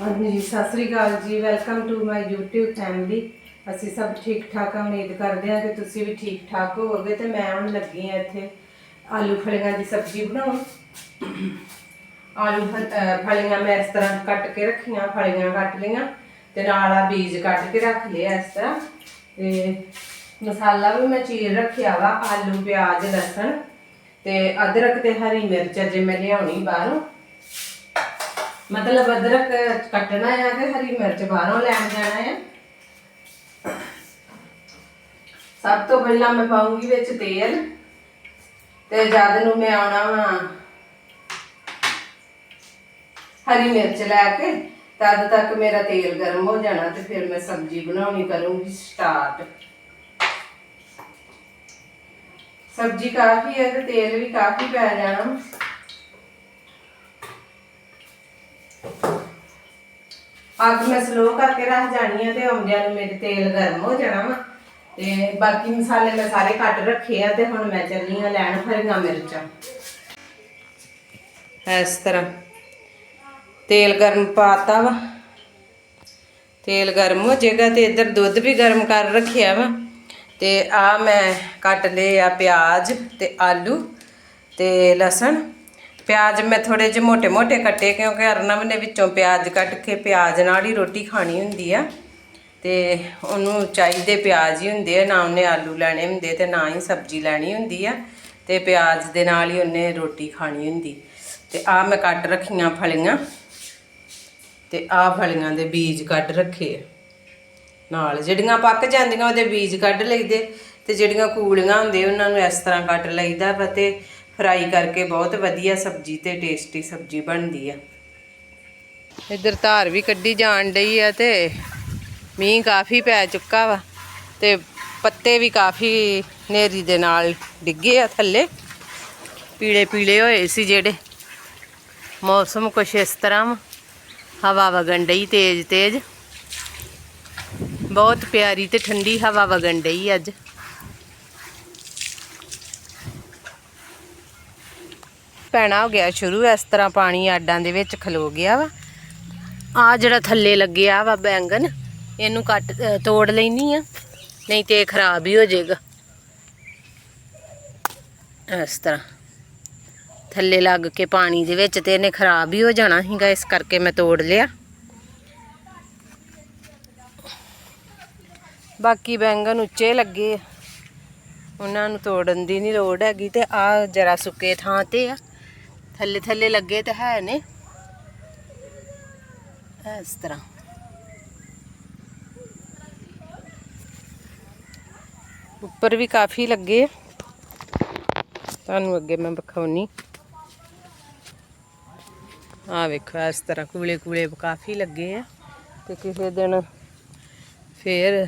ਹਾਂਜੀ ਜੀ ਸਤਿ ਸ੍ਰੀ ਅਕਾਲ ਜੀ। Welcome to my YouTube family ਅਸੀਂ ਸਭ ਠੀਕ ਠਾਕ ਹਾਂ, ਉਮੀਦ ਕਰਦੇ ਹਾਂ ਕਿ ਤੁਸੀਂ ਵੀ ਠੀਕ ਠਾਕ ਹੋਵੋਗੇ ਤੇ ਮੈਂ ਹੁਣ ਲੱਗੀ ਹਾਂ ਇੱਥੇ ਆਲੂ ਫਲੀਆਂ ਦੀ ਸਬਜ਼ੀ ਬਣਾਉਣ। ਆਲੂ ਫ- ਫਲੀਆਂ ਮੈਂ ਇਸ ਤਰ੍ਹਾਂ ਕੱਟ ਕੇ ਰੱਖੀਆਂ, ਫਲੀਆਂ ਕੱਟ ਲਈਆਂ ਤੇ ਨਾਲ ਆ ਬੀਜ ਕੱਟ ਕੇ ਰੱਖ ਲਿਆ ਇਸ ਤਰ੍ਹਾਂ। ਤੇ ਮਸਾਲਾ ਵੀ ਮੈਂ ਚੀਰ ਰੱਖਿਆ ਵਾ, ਆਲੂ, ਪਿਆਜ਼, ਲਸਣ ਤੇ ਅਦਰਕ ਤੇ ਹਰੀ ਮਿਰਚ ਜੇ ਮੈਂ ਲਿਆਉਣੀ ਬਾਹਰੋਂ। ਮਤਲਬ ਅਦਰਕ ਕੱਟਣਾ ਆ ਤੇ ਹਰੀ ਮਿਰਚ ਬਾਹਰੋਂ ਲੈਣ ਜਾਣਾ ਆ। ਸਭ ਤੋਂ ਪਹਿਲਾਂ ਮੈਂ ਪਾਉਂਗੀ ਵਿੱਚ ਤੇਲ ਤੇ ਜਦ ਨੂੰ ਮੈਂ ਆਉਣਾ ਵਾ ਹਰੀ ਮਿਰਚ ਲੈ ਕੇ, ਤਦ ਤੱਕ ਮੇਰਾ ਤੇਲ ਗਰਮ ਹੋ ਜਾਣਾ ਤੇ ਫਿਰ ਮੈਂ ਸਬਜ਼ੀ ਬਣਾਉਣੀ ਕਰੂੰਗੀ ਸਟਾਰਟ ਸਬਜ਼ੀ ਕਾਫੀ ਹੈ ਤੇ ਤੇਲ ਵੀ ਕਾਫੀ ਪੈ ਜਾਣਾ। ਅੱਗ ਮੈਂ ਸਲੋ ਕਰਕੇ ਰੱਖ ਜਾਣੀ ਆ ਤੇ ਆਉਂਦਿਆਂ ਨੂੰ ਮੇਰੇ ਤੇਲ ਗਰਮ ਹੋ ਜਾਣਾ ਵਾ। ਤੇ ਬਾਕੀ ਮਸਾਲੇ ਮੈਂ ਸਾਰੇ ਕੱਟ ਰੱਖੇ ਆ ਤੇ ਹੁਣ ਮੈਂ ਚੱਲੀ ਆ ਲੈਣ ਹਰੀਆਂ ਮਿਰਚਾਂ। ਇਸ ਤਰ੍ਹਾਂ। ਤੇਲ ਗਰਮ ਪਾਤਾ ਵਾ। ਤੇਲ ਗਰਮ ਹੋ ਜਾਏਗਾ ਤੇ ਇੱਧਰ ਦੁੱਧ ਵੀ ਗਰਮ ਕਰ ਰੱਖਿਆ ਵਾ। ਤੇ ਆ ਮੈਂ ਕੱਟ ਲਏ ਆ ਪਿਆਜ਼ ਤੇ ਆਲੂ ਤੇ ਲਸਣ। ਪਿਆਜ਼ ਮੈਂ ਥੋੜੇ ਜਿਹੇ ਮੋਟੇ ਮੋਟੇ ਕੱਟੇ, ਕਿਉਂਕਿ ਅਰਨਵ ਨੇ ਵਿੱਚੋਂ ਪਿਆਜ਼ ਕੱਟ ਕੇ ਪਿਆਜ਼ ਨਾਲ ਹੀ ਰੋਟੀ ਖਾਣੀ ਹੁੰਦੀ ਆ। ਤੇ ਉਹਨੂੰ ਚਾਹੀਦੇ ਪਿਆਜ਼ ਹੀ ਹੁੰਦੇ ਆ, ਨਾ ਉਹਨੇ ਆਲੂ ਲੈਣੇ ਹੁੰਦੇ ਤੇ ਨਾ ਹੀ ਸਬਜ਼ੀ ਲੈਣੀ ਹੁੰਦੀ ਆ, ਤੇ ਪਿਆਜ਼ ਦੇ ਨਾਲ ਹੀ ਉਹਨੇ ਰੋਟੀ ਖਾਣੀ ਹੁੰਦੀ। ਤੇ ਆ ਮੈਂ ਕੱਟ ਰੱਖੀਆਂ ਫਲੀਆਂ, ਤੇ ਆ ਫਲੀਆਂ ਦੇ ਬੀਜ ਕੱਢ ਰੱਖੇ ਆ। ਨਾਲ ਜਿਹੜੀਆਂ ਪੱਕ ਜਾਂਦੀਆਂ ਉਹਦੇ ਬੀਜ ਕੱਢ ਲਈਦੇ, ਤੇ ਜਿਹੜੀਆਂ ਕੂਲੀਆਂ ਹੁੰਦੇ ਉਹਨਾਂ ਨੂੰ ਇਸ ਤਰ੍ਹਾਂ ਕੱਟ ਲਈਦਾ ਵਾ ਤੇ ਫਰਾਈ ਕਰਕੇ ਬਹੁਤ ਵਧੀਆ ਸਬਜ਼ੀ ਤੇ ਟੇਸਟੀ ਸਬਜ਼ੀ ਬਣਦੀ ਆ। ਇੱਧਰ ਧਾਰ ਵੀ ਕੱਢੀ ਜਾਣ ਡਈ ਆ ਤੇ ਮੀਂਹ ਕਾਫੀ ਪੈ ਚੁੱਕਾ ਵਾ ਤੇ ਪੱਤੇ ਵੀ ਕਾਫੀ ਨੇਰੀ ਦੇ ਨਾਲ ਡਿੱਗੇ ਆ ਥੱਲੇ। ਪੀਲੇ ਪੀਲੇ ਹੋਏ ਸੀ ਜਿਹੜੇ। ਮੌਸਮ ਕੁਛ ਇਸ ਤਰ੍ਹਾਂ ਵਾ। ਹਵਾ ਵਗਣ ਡਈ ਤੇਜ਼ ਤੇਜ਼। ਬਹੁਤ ਪਿਆਰੀ ਤੇ ਠੰਡੀ ਹਵਾ ਵਗਣ ਡਈ ਅੱਜ। ਪੈਣਾ ਹੋ ਗਿਆ ਸ਼ੁਰੂ, ਇਸ ਤਰ੍ਹਾਂ ਪਾਣੀ ਆਡਾਂ ਦੇ ਵਿੱਚ ਖਲੋ ਗਿਆ ਵਾ। ਆ ਜਿਹੜਾ ਥੱਲੇ ਲੱਗਿਆ ਵਾ ਬੈਂਗਨ ਇਹਨੂੰ ਕੱਟ ਤੋੜ ਲੈਣੀ ਆ, ਨਹੀਂ ਤੇ ਇਹ ਖਰਾਬ ਹੀ ਹੋ ਜਾਏਗਾ। ਇਸ ਤਰ੍ਹਾਂ। ਥੱਲੇ ਲੱਗ ਕੇ ਪਾਣੀ ਦੇ ਵਿੱਚ ਤੇ ਇਹਨੇ ਖਰਾਬ ਹੀ ਹੋ ਜਾਣਾ ਸੀਗਾ, ਇਸ ਕਰਕੇ ਮੈਂ ਤੋੜ ਲਿਆ। ਬਾਕੀ ਬੈਂਗਨ ਉੱਚੇ ਲੱਗੇ ਉਹਨਾਂ ਨੂੰ ਤੋੜਨ ਦੀ ਨਹੀਂ ਲੋੜ ਹੈਗੀ ਤੇ ਆ ਜਰਾ ਸੁੱਕੇ ਥਾਂ ਤੇ ਆ। ਥੱਲੇ ਥੱਲੇ ਲੱਗੇ ਤਾਂ ਹੈ ਨੇ। ਇਸ ਤਰ੍ਹਾਂ। ਉੱਪਰ ਵੀ ਕਾਫੀ ਲੱਗੇ। ਤੁਹਾਨੂੰ ਅੱਗੇ ਮੈਂ ਵਿਖਾਉਣੀ। ਆ ਵੇਖੋ, ਇਸ ਤਰ੍ਹਾਂ ਕੂਲੇ ਕੂਲੇ ਕਾਫੀ ਲੱਗੇ ਆ। ਤੇ ਕਿਸੇ ਦਿਨ ਫੇਰ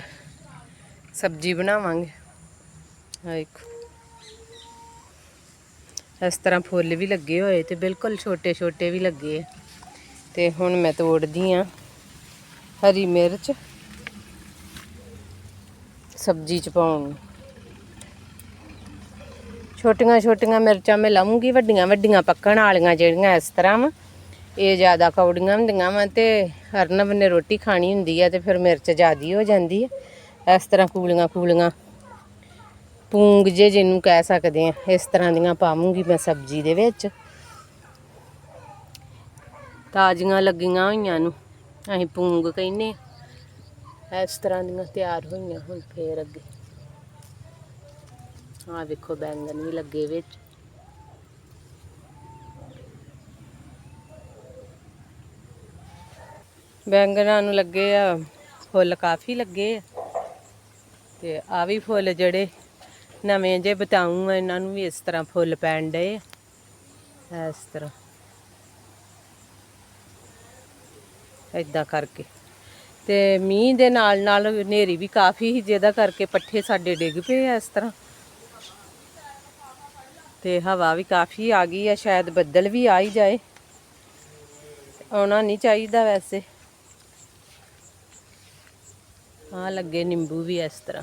ਸਬਜ਼ੀ ਬਣਾਵਾਂਗੇ। ਆ ਵੇਖੋ। ਇਸ ਤਰ੍ਹਾਂ ਫੁੱਲ ਵੀ ਲੱਗੇ ਹੋਏ ਤੇ ਬਿਲਕੁਲ ਛੋਟੇ ਛੋਟੇ ਵੀ ਲੱਗੇ ਆ। ਤੇ ਹੁਣ ਮੈਂ ਤੋੜਦੀ ਆ ਹਰੀ ਮਿਰਚ ਸਬਜ਼ੀ ਚ ਪਾਉਣ ਛੋਟੀਆਂ ਛੋਟੀਆਂ ਮਿਰਚਾਂ ਮੈਂ ਲਾਉਂਗੀ ਵੱਡੀਆਂ ਵੱਡੀਆਂ ਪੱਕਣ ਵਾਲੀਆਂ ਜਿਹੜੀਆਂ ਇਸ ਤਰ੍ਹਾਂ ਵਾ, ਇਹ ਜ਼ਿਆਦਾ ਕੌੜੀਆਂ ਹੁੰਦੀਆਂ ਵਾ ਤੇ ਹਰਨਵ ਨੇ ਰੋਟੀ ਖਾਣੀ ਹੁੰਦੀ ਆ ਤੇ ਫਿਰ ਮਿਰਚ ਜ਼ਿਆਦੀ ਹੋ ਜਾਂਦੀ ਆ। ਇਸ ਤਰ੍ਹਾਂ ਕੂਲੀਆਂ ਕੂਲੀਆਂ ਪੂੰਗ ਜੇ ਜਿਹਨੂੰ ਕਹਿ ਸਕਦੇ ਆ, ਇਸ ਤਰ੍ਹਾਂ ਦੀਆਂ ਪਾਵਾਂਗੀ ਮੈਂ ਸਬਜ਼ੀ ਦੇ ਵਿੱਚ। ਤਾਜ਼ੀਆਂ ਲੱਗੀਆਂ ਹੋਈਆਂ ਨੂੰ ਅਸੀਂ ਪੂੰਗ ਕਹਿੰਨੇ ਆ। ਇਸ ਤਰ੍ਹਾਂ ਦੀਆਂ ਤਿਆਰ ਹੋਈਆਂ ਹੁਣ ਫੇਰ ਅੱਗੇ। ਆਹ ਵੇਖੋ ਬੈਂਗਣ ਵੀ ਲੱਗੇ ਵਿੱਚ। ਬੈਂਗਣਾਂ ਨੂੰ ਲੱਗੇ ਆ, ਫੁੱਲ ਕਾਫੀ ਲੱਗੇ ਆ। ਤੇ ਆ ਵੀ ਫੁੱਲ ਜਿਹੜੇ ਨਵੇਂ ਜੇ ਬਤਾਉਂ ਆ ਇਹਨਾਂ ਨੂੰ ਵੀ ਇਸ ਤਰ੍ਹਾਂ ਫੁੱਲ ਪੈਣ ਡਏ ਆ। ਇਸ ਤਰ੍ਹਾਂ। ਏਦਾਂ ਕਰਕੇ। ਤੇ ਮੀਂਹ ਦੇ ਨਾਲ ਨਾਲ ਹਨੇਰੀ ਵੀ ਕਾਫੀ ਸੀ, ਜਿਹਦਾ ਕਰਕੇ ਪੱਠੇ ਸਾਡੇ ਡਿੱਗ ਪਏ ਆ ਇਸ ਤਰ੍ਹਾਂ। ਤੇ ਹਵਾ ਵੀ ਕਾਫੀ ਆ ਗਈ ਆ, ਸ਼ਾਇਦ ਬੱਦਲ ਵੀ ਆ ਹੀ ਜਾਏ। ਆਉਣਾ ਨਹੀਂ ਚਾਹੀਦਾ ਵੈਸੇ। ਆ ਲੱਗੇ ਨਿੰਬੂ ਵੀ ਇਸ ਤਰ੍ਹਾਂ।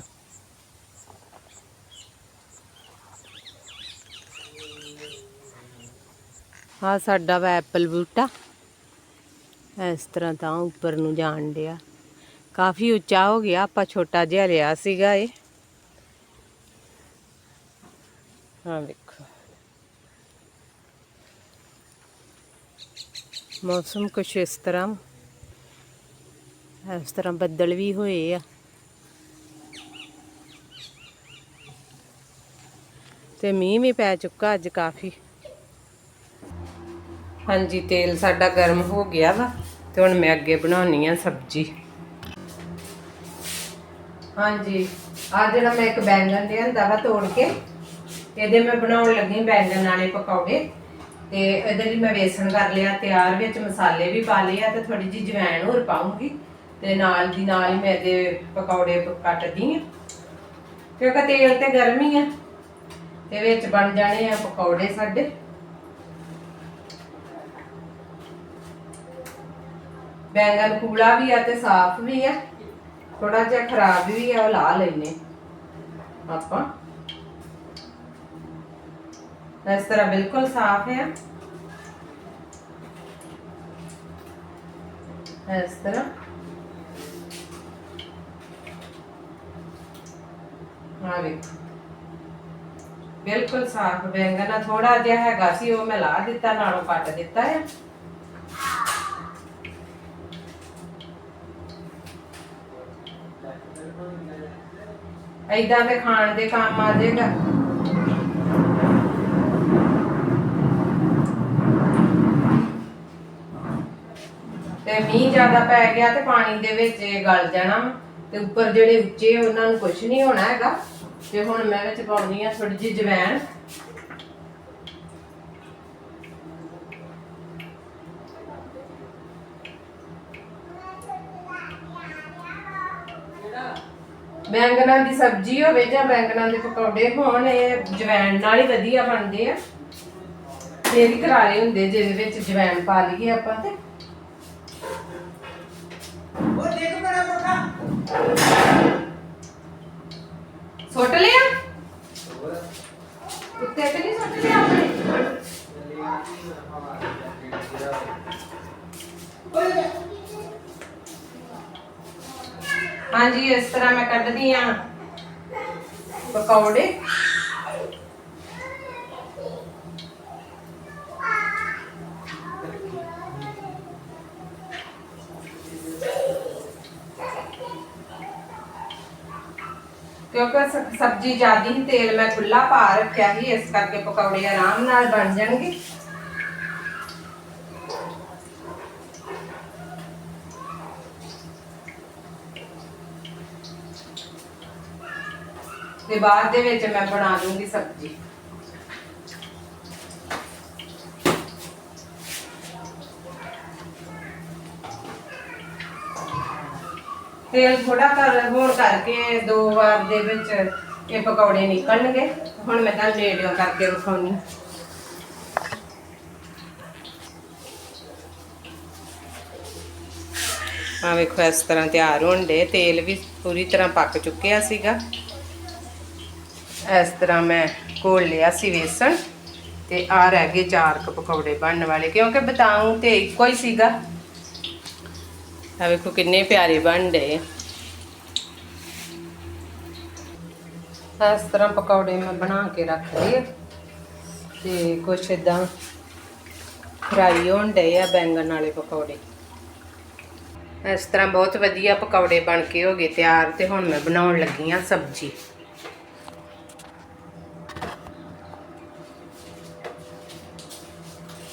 ਆ ਸਾਡਾ ਵਾ ਐਪਲ ਬੂਟਾ। ਇਸ ਤਰ੍ਹਾਂ ਤਾਂ ਉੱਪਰ ਨੂੰ ਜਾਣ ਡਿਆ। ਕਾਫੀ ਉੱਚਾ ਹੋ ਗਿਆ, ਆਪਾਂ ਛੋਟਾ ਜਿਹਾ ਲਿਆ ਸੀਗਾ ਇਹ। ਹਾਂ ਵੇਖੋ। ਮੌਸਮ ਕੁਛ ਇਸ ਤਰ੍ਹਾਂ। ਇਸ ਤਰ੍ਹਾਂ ਬੱਦਲ ਵੀ ਹੋਏ ਆ। ਤੇ ਮੀਂਹ ਵੀ ਪੈ ਚੁੱਕਾ ਅੱਜ ਕਾਫੀ। ਹਾਂਜੀ, ਤੇਲ ਸਾਡਾ ਗਰਮ ਹੋ ਗਿਆ ਵਾ ਤੇ ਹੁਣ ਮੈਂ ਅੱਗੇ ਬਣਾਉਣੀ ਆ ਸਬਜ਼ੀ। ਹਾਂਜੀ, ਆ ਜਿਹੜਾ ਮੈਂ ਇੱਕ ਬੈਂਗਣ ਲਿਆਂਦਾ ਵਾ ਤੋੜ ਕੇ, ਇਹਦੇ ਮੈਂ ਬਣਾਉਣ ਲੱਗੀ ਬੈਂਗਣ ਵਾਲੇ ਪਕੌੜੇ। ਤੇ ਇਹਦੇ ਲਈ ਮੈਂ ਵੇਸਣ ਕਰ ਲਿਆ, ਤਿਆਰ ਵਿੱਚ ਮਸਾਲੇ ਵੀ ਪਾ ਲਏ ਆ ਤੇ ਥੋੜੀ ਜਿਹੀ ਜਵੈਣ ਹੋਰ ਪਾਉਂਗੀ ਤੇ ਨਾਲ ਦੀ ਨਾਲ ਹੀ ਮੈਂ ਇਹਦੇ ਪਕੌੜੇ ਪ- ਕੱਟਦੀ ਆ। ਕਿਉਂਕਿ ਤੇਲ ਤੇ ਗਰਮ ਹੀ ਆ। ਤੇ ਵਿੱਚ ਬਣ ਜਾਣੇ ਆ ਪਕੌੜੇ ਸਾਡੇ। ਬੈਂਗਣ ਕੂੜਾ ਵੀ ਆ ਤੇ ਸਾਫ਼ ਵੀ ਆ। ਥੋੜਾ ਜਿਹਾ ਖਰਾਬ ਵੀ ਆ, ਉਹ ਲਾ ਲੈਨੇ ਆਪਾਂ। ਇਸ ਤਰ੍ਹਾਂ ਬਿਲਕੁਲ ਸਾਫ਼ ਹੈ ਇਸ ਤਰ੍ਹਾਂ। ਆ ਵੇਖੋ। ਬਿਲਕੁਲ ਸਾਫ਼ ਬੈਂਗਣਾ ਥੋੜਾ ਜਿਹਾ ਹੈਗਾ ਸੀ, ਉਹ ਮੈਂ ਲਾ ਦਿੱਤਾ, ਨਾਲੋਂ ਕੱਟ ਦਿੱਤਾ ਹੈ ਐਦਾਂ ਤੇ ਖਾਣ ਦੇ ਕੰਮ ਆ ਜਾਏਗਾ ਤੇ ਮੀਂਹ ਜ਼ਿਆਦਾ ਪੈ ਗਿਆ ਤੇ ਪਾਣੀ ਦੇ ਵਿੱਚ ਇਹ ਗਲ ਜਾਣਾ ਤੇ ਉੱਪਰ ਜਿਹੜੇ ਉੱਚੇ ਉਹਨਾਂ ਨੂੰ ਕੁਝ ਨਹੀਂ ਹੋਣਾ ਹੈਗਾ। ਤੇ ਹੁਣ ਮੈਂ ਵਿੱਚ ਪਾਉਣੀ ਆ ਥੋੜੀ ਜਿਹੀ ਜਵੈਣ। ਬੈਂਗਣਾਂ ਦੀ ਸਬਜ਼ੀ ਹੋਵੇ ਜਾਂ ਬੈਂਗਣਾਂ ਦੇ ਪਕੌੜੇ ਹੋਣ ਇਹ ਜਵੈਣ ਨਾਲ ਹੀ ਵਧੀਆ ਬਣਦੇ ਆ। ਫੇਰ ਹੀ ਕਰਾਰੇ ਹੁੰਦੇ ਜਿਹਦੇ ਵਿੱਚ ਜਵੈਣ ਪਾ ਲਈਏ ਆਪਾਂ ਤੇ। ਉਹ ਦੇਖ ਮੇਰਾ ਮੁੰਡਾ ਸੁੱਟ ਲਿਆ? ਕੁੱਤੇ ਤੇ ਨਹੀਂ ਸੁੱਟ ਲਿਆ ਆਪਣੇ? ਓਏ। ਹਾਂਜੀ, ਇਸ ਤਰ੍ਹਾਂ ਮੈਂ ਕੱਢਦੀ ਆ ਪਕੌੜੇ। ਕਿਉਂਕਿ ਸ- ਸਬਜ਼ੀ ਜ਼ਿਆਦੀ ਹੀ ਤੇਲ ਮੈਂ ਖੁੱਲਾ ਪਾ ਰੱਖਿਆ ਸੀ, ਇਸ ਕਰਕੇ ਪਕੌੜੇ ਆਰਾਮ ਨਾਲ ਬਣ ਜਾਣਗੇ। ਤੇ ਬਾਅਦ ਦੇ ਵਿੱਚ ਮੈਂ ਬਣਾ ਦੂੰਗੀ ਸਬਜ਼ੀ। ਤੇਲ ਥੋੜਾ ਕਰ ਹੋਣ ਕਰਕੇ ਦੋ ਵਾਰ ਦੇ ਵਿੱਚ ਇਹ ਪਕੌੜੇ ਨਿਕਲਣਗੇ। ਹੁਣ ਮੈਂ ਤਾਂ ਰੇਡੀਓ ਕਰਕੇ ਵਿਖਾਉਣੀ। ਆ ਵੇਖੋ, ਇਸ ਤਰ੍ਹਾਂ ਤਿਆਰ ਹੋਣ ਦੇ। ਤੇਲ ਵੀ ਪੂਰੀ ਤਰ੍ਹਾਂ ਪੱਕ ਚੁੱਕਿਆ ਸੀਗਾ। ਇਸ ਤਰ੍ਹਾਂ ਮੈਂ ਘੋਲ ਲਿਆ ਸੀ ਵੇਸਣ ਤੇ ਆ ਰਹਿ ਗਏ ਚਾਰ ਕੁ ਪਕੌੜੇ ਬਣਨ ਵਾਲੇ, ਕਿਉਂਕਿ ਬਤਾਉਂ ਤੇ ਇੱਕੋ ਹੀ ਸੀਗਾ। ਆ ਵੇਖੋ ਕਿੰਨੇ ਪਿਆਰੇ ਬਣ ਡਏ ਇਸ ਤਰ੍ਹਾਂ ਪਕੌੜੇ ਮੈਂ ਬਣਾ ਕੇ ਰੱਖ ਲਏ ਆ। ਤੇ ਕੁਛ ਇਦਾਂ ਫਰਾਈ ਹੋਣ ਡਏ ਆ ਬੈਂਗਣ ਵਾਲੇ ਪਕੌੜੇ। ਇਸ ਤਰ੍ਹਾਂ ਬਹੁਤ ਵਧੀਆ ਪਕੌੜੇ ਬਣ ਕੇ ਹੋ ਗਏ ਤਿਆਰ ਤੇ ਹੁਣ ਮੈਂ ਬਣਾਉਣ ਲੱਗੀ ਆ ਸਬਜ਼ੀ।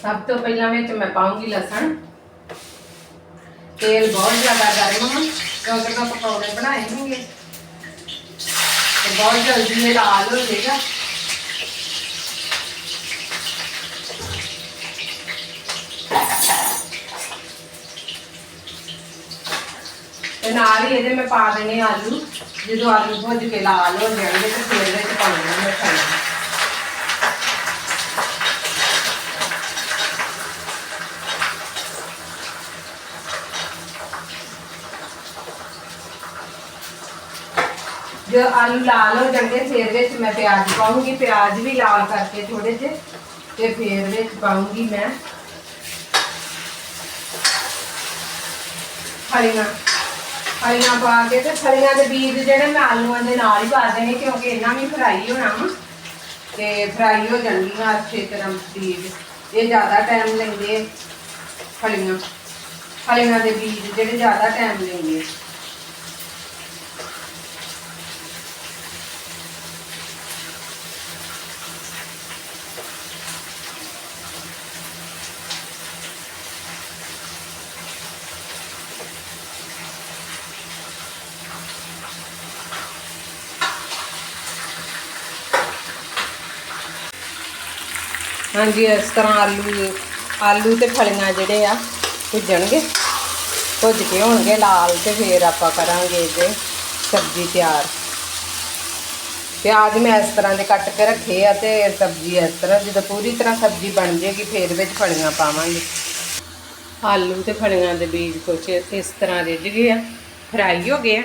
ਸਭ ਤੋਂ ਪਹਿਲਾਂ ਵਿੱਚ ਮੈਂ ਪਾਉਂਗੀ ਲਸਣ। ਤੇਲ ਬਹੁਤ ਜ਼ਿਆਦਾ ਗਰਮ ਆ। ਕਿਉਂਕਿ ਮੈਂ ਪਕੌੜੇ ਬਣਾਏ ਹੋਣਗੇ ਤੇ ਬਹੁਤ ਜਲਦੀ ਇਹ ਲਾਲ ਹੋ ਜਾਏਗਾ। ਤੇ ਨਾਲ ਹੀ ਇਹਦੇ ਮੈਂ ਪਾ ਦੇਣੇ ਆਲੂ। ਜਦੋਂ ਆਲੂ ਭੁੱਜ ਕੇ ਲਾਲ ਹੋ ਜਾਣਗੇ, ਤੇ ਫਿਰ ਵਿੱਚ ਪਾਉਣਾ ਮੈਂ ਖਾਣਾ ਜੋ ਆਲੂ ਲਾਲ ਹੋ ਜਾਣਗੇ, ਫਿਰ ਵਿੱਚ ਮੈਂ ਪਿਆਜ਼ ਪਾਉਂਗੀ। ਪਿਆਜ਼ ਵੀ ਲਾਲ ਕਰਕੇ ਥੋੜੇ ਜਿਹੇ, ਤੇ ਫਿਰ ਵਿੱਚ ਪਾਉਂਗੀ ਮੈਂ ਫਲੀਆਂ ਫਲੀਆਂ ਪਾ ਕੇ ਤੇ ਫਲੀਆਂ ਦੇ ਬੀਜ ਜਿਹੜੇ ਮੈਂ ਆਲੂਆਂ ਦੇ ਨਾਲ ਹੀ ਪਾ ਦੇਣੇ, ਕਿਉਂਕਿ ਇਹਨਾਂ ਵੀ ਫਰਾਈ ਹੋਣਾ ਵਾ, ਤੇ ਫਰਾਈ ਹੋ ਜਾਣਗੀਆਂ ਅੱਛੇ ਤਰ੍ਹਾਂ ਬੀਜ। ਇਹ ਜ਼ਿਆਦਾ ਟਾਈਮ ਲੈਂਦੇ ਫਲੀਆਂ ਫਲੀਆਂ ਦੇ ਬੀਜ ਜਿਹੜੇ ਜ਼ਿਆਦਾ ਟਾਈਮ ਲੈਂਦੇ। ਹਾਂਜੀ, ਇਸ ਤਰ੍ਹਾਂ ਆਲੂ ਆਲੂ ਤੇ ਫਲੀਆਂ ਜਿਹੜੇ ਆ, ਭੁੱਜਣਗੇ, ਭੁੱਜ ਕੇ ਹੋਣਗੇ ਲਾਲ ਤੇ ਫੇਰ ਆਪਾਂ ਕਰਾਂਗੇ ਇਹਦੇ ਸਬਜ਼ੀ ਤਿਆਰ। ਪਿਆਜ਼ ਮੈਂ ਇਸ ਤਰ੍ਹਾਂ ਦੇ ਕੱਟ ਕੇ ਰੱਖੇ ਆ ਤੇ ਸਬਜ਼ੀ ਇਸ ਤਰ੍ਹਾਂ, ਜਦੋਂ ਪੂਰੀ ਤਰ੍ਹਾਂ ਸਬਜ਼ੀ ਬਣ ਜੇਗੀ, ਫੇਰ ਵਿੱਚ ਫਲੀਆਂ ਪਾਵਾਂਗੇ। ਆਲੂ ਤੇ ਫਲੀਆਂ ਦੇ ਬੀਜ ਕੁਛ ਇਸ ਤਰ੍ਹਾਂ ਰਿੱਝ ਗਏ ਆ, ਫਰਾਈ ਹੋ ਗਏ ਆ।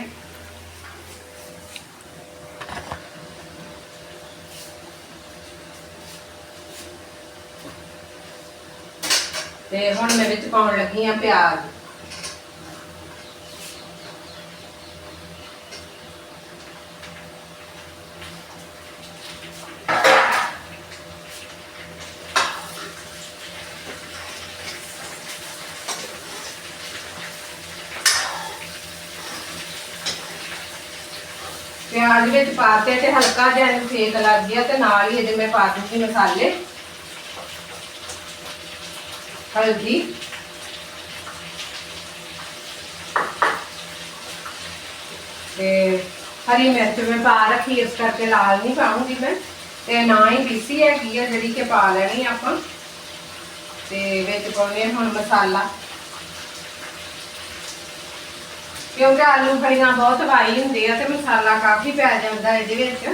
ਤੇ ਹੁਣ ਮੈਂ ਵਿੱਚ ਪਾਉਣ ਲੱਗੀ ਆ ਪਿਆਜ਼। ਪਿਆਜ਼ ਵਿੱਚ ਪਾਤੇ ਤੇ ਹਲਕਾ ਜਿਹਾ ਇਹਨੂੰ ਸੇਕ ਲੱਗ ਗਿਆ ਤੇ ਨਾਲ ਹੀ ਇਹਦੇ ਮੈਂ ਪਾ ਦੂੰਗੀ ਮਸਾਲੇ। ਹਲਦੀ। ਤੇ ਹਰੀ ਮਿਰਚ ਮੈਂ ਪਾ ਰੱਖੀ, ਇਸ ਕਰਕੇ ਲਾਲ ਨਹੀਂ ਪਾਉਂਗੀ ਤੇ ਨਾ ਹੀ ਪੀਸੀ ਹੈਗੀ ਆ ਜਿਹੜੀ ਕਿ ਪਾ ਲੈਣੀ ਆਪਾਂ। ਤੇ ਵਿੱਚ ਪਾਉਣੇ ਹੁਣ ਮਸਾਲਾ। ਕਿਉਂਕਿ ਆਲੂ ਫਲੀਆਂ ਬਹੁਤ ਵਾਈ ਹੁੰਦੇ ਆ ਤੇ ਮਸਾਲਾ ਕਾਫੀ ਪੈ ਜਾਂਦਾ ਇਹਦੇ ਵਿੱਚ।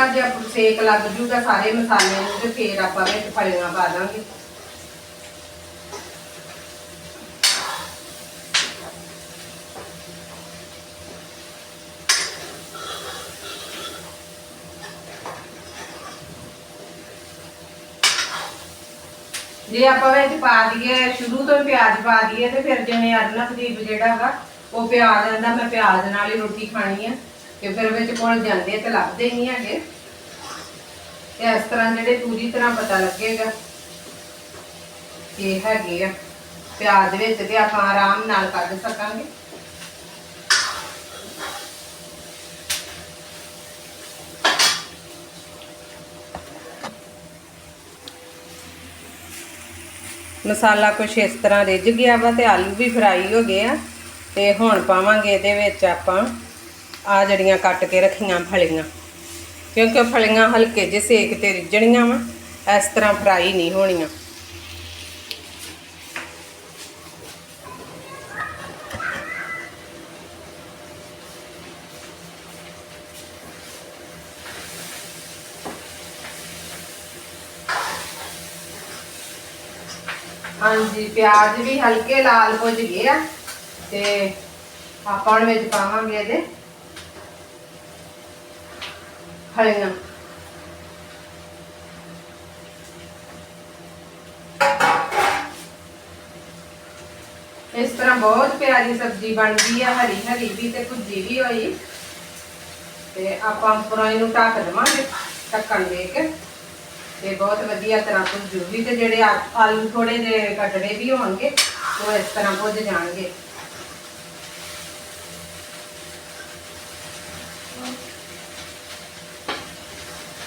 ਹਲਕਾ ਜਿਹਾ ਸੇਕ ਲੱਗ ਜੂਗਾ, ਸਾਰੇ ਮਸਾਲੇ ਨੂੰ ਤੇ ਫੇਰ ਆਪਾਂ ਵਿੱਚ ਫਲੀਆਂ ਪਾ ਦਾਂਗੇ। ਜੇ ਆਪਾਂ ਵਿੱਚ ਪਾ ਦਈਏ, ਸ਼ੁਰੂ ਤੋਂ ਹੀ ਪਿਆਜ਼ ਪਾ ਦਈਏ ਤੇ ਫਿਰ ਜਿਵੇਂ ਅਰਨਬਦੀਪ ਜਿਹੜਾ ਹੈਗਾ ਉਹ ਪਿਆਜ਼ ਕਹਿੰਦਾ ਮੈਂ ਪਿਆਜ਼ ਨਾਲ ਹੀ ਰੋਟੀ ਖਾਣੀ ਆ। ਤੇ ਫਿਰ ਵਿੱਚ ਕੋਲ ਜਾਂਦੇ ਤੇ ਲੱਭਦੇ ਹੀ ਨਹੀਂ ਹੈਗੇ। ਤੇ ਇਸ ਤਰ੍ਹਾਂ ਜਿਹੜੇ ਪੂਰੀ ਤਰ੍ਹਾਂ ਪਤਾ ਲੱਗੇਗਾ ਕਿ ਹੈਗੇ ਆ। ਪਿਆਜ਼ ਵਿੱਚ ਤੇ ਆਪਾਂ ਆਰਾਮ ਨਾਲ ਕੱਢ ਸਕਾਂਗੇ। ਮਸਾਲਾ ਕੁਛ ਇਸ ਤਰ੍ਹਾਂ ਰਿੱਝ ਗਿਆ ਵਾ ਤੇ ਆਲੂ ਵੀ ਫਰਾਈ ਹੋ ਗਏ ਆ। ਤੇ ਹੁਣ ਪਾਵਾਂਗੇ ਇਹਦੇ ਵਿੱਚ ਆਪਾਂ ਆ ਜੜੀਆਂ ਕੱਟ ਕੇ ਰੱਖੀਆਂ ਫਲੀਆਂ। ਕਿਉਂਕਿ ਫਲੀਆਂ ਹਲਕੇ ਜਿਹੇ ਸੇਕ ਤੇ ਰਿੱਝਣੀਆਂ ਵਾ, ਇਸ ਤਰ੍ਹਾਂ ਫਰਾਈ ਨਹੀਂ ਹੋਣੀਆਂ। ਹਾਂਜੀ, ਪਿਆਜ਼ ਵੀ ਹਲਕੇ ਲਾਲ ਭੁੱਜ ਗਏ ਆ, ਤੇ ਆਪਾਂ ਹੁਣ ਵਿੱਚ ਪਾਵਾਂਗੇ ਇਹਦੇ। ਫਲੀਆਂ ਇਸ ਤਰ੍ਹਾਂ ਬਹੁਤ ਪਿਆਰੀ ਸਬਜ਼ੀ ਬਣਦੀ ਆ, ਹਰੀ ਹਰੀ ਵੀ ਤੇ ਭੁੱਜੀ ਵੀ ਹੋਈ। ਤੇ ਆਪਾਂ ਉੱਪਰੋਂ ਇਹਨੂੰ ਢੱਕ ਦੇਵਾਂਗੇ, ਢੱਕਣ ਦੇ ਕੇ। ਤੇ ਬਹੁਤ ਵਧੀਆ ਤਰ੍ਹਾਂ ਭੁੱਜੂਗੀ ਤੇ ਜਿਹੜੇ ਆਲੂ ਥੋੜੇ ਜਿਹੇ ਕੱਟੜੇ ਵੀ ਹੋਣਗੇ, ਉਹ ਇਸ ਤਰ੍ਹਾਂ ਭੁੱਜ ਜਾਣਗੇ।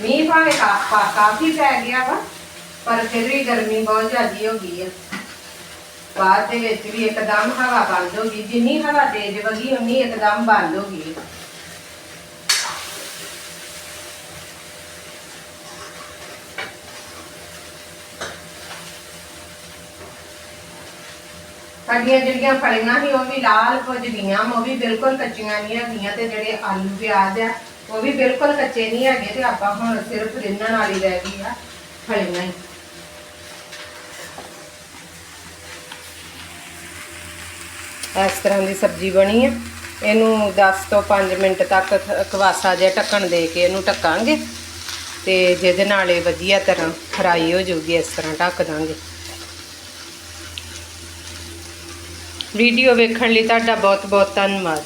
ਮੀਂਹ ਭਾਵੇਂ ਕਾ- ਕਾਫੀ ਪੈ ਗਿਆ ਵਾ, ਪਰ ਫਿਰ ਵੀ ਗਰਮੀ ਬਹੁਤ ਜ਼ਿਆਦੀ ਹੋ ਗਈ ਆ। ਬਾਅਦ ਦੇ ਵਿੱਚ ਵੀ ਇੱਕਦਮ ਹਵਾ ਬੰਦ ਹੋ ਗਈ, ਜਿੰਨੀ ਹਵਾ ਤੇਜ਼ ਵਗੀ, ਉਨੀ ਇੱਕਦਮ ਬੰਦ ਹੋ ਗਈ। ਸਾਡੀਆਂ ਜਿਹੜੀਆਂ ਫਲੀਆਂ ਸੀ, ਉਹ ਵੀ ਲਾਲ ਭੁੱਜ ਗਈਆਂ ਉਹ ਵੀ ਬਿਲਕੁਲ ਕੱਚੀਆਂ ਨਹੀਂ ਹੈਗੀਆਂ ਤੇ ਜਿਹੜੇ ਆਲੂ ਪਿਆਜ਼ ਆ ਉਹ ਵੀ ਬਿਲਕੁਲ ਕੱਚੇ ਨਹੀਂ ਹੈਗੇ ਤੇ ਆਪਾਂ ਹੁਣ ਸਿਰਫ ਰਿੰਨਣ ਵਾਲੀ ਰਹਿ ਗਈ ਆ ਫਲੀਆਂ ਹੀ ਇਸ ਤਰ੍ਹਾਂ ਦੀ ਸਬਜ਼ੀ ਬਣੀ ਆ। ਇਹਨੂੰ 10 ਤੋਂ 5 ਮਿੰਟ ਤੱਕ ਕਵਾਸਾ ਜਿਹਾ ਢੱਕਣ ਦੇ ਕੇ ਇਹਨੂੰ ਢੱਕਾਂਗੇ ਤੇ ਜਿਹਦੇ ਨਾਲ ਇਹ ਵਧੀਆ ਤਰ੍ਹਾਂ ਫਰਾਈ ਹੋ ਜਾਊਗੀ, ਇਸ ਤਰ੍ਹਾਂ ਢੱਕ ਦਾਂਗੇ। ਵੀਡੀਓ ਵੇਖਣ ਲਈ ਤੁਹਾਡਾ ਬਹੁਤ ਬਹੁਤ ਧੰਨਵਾਦ।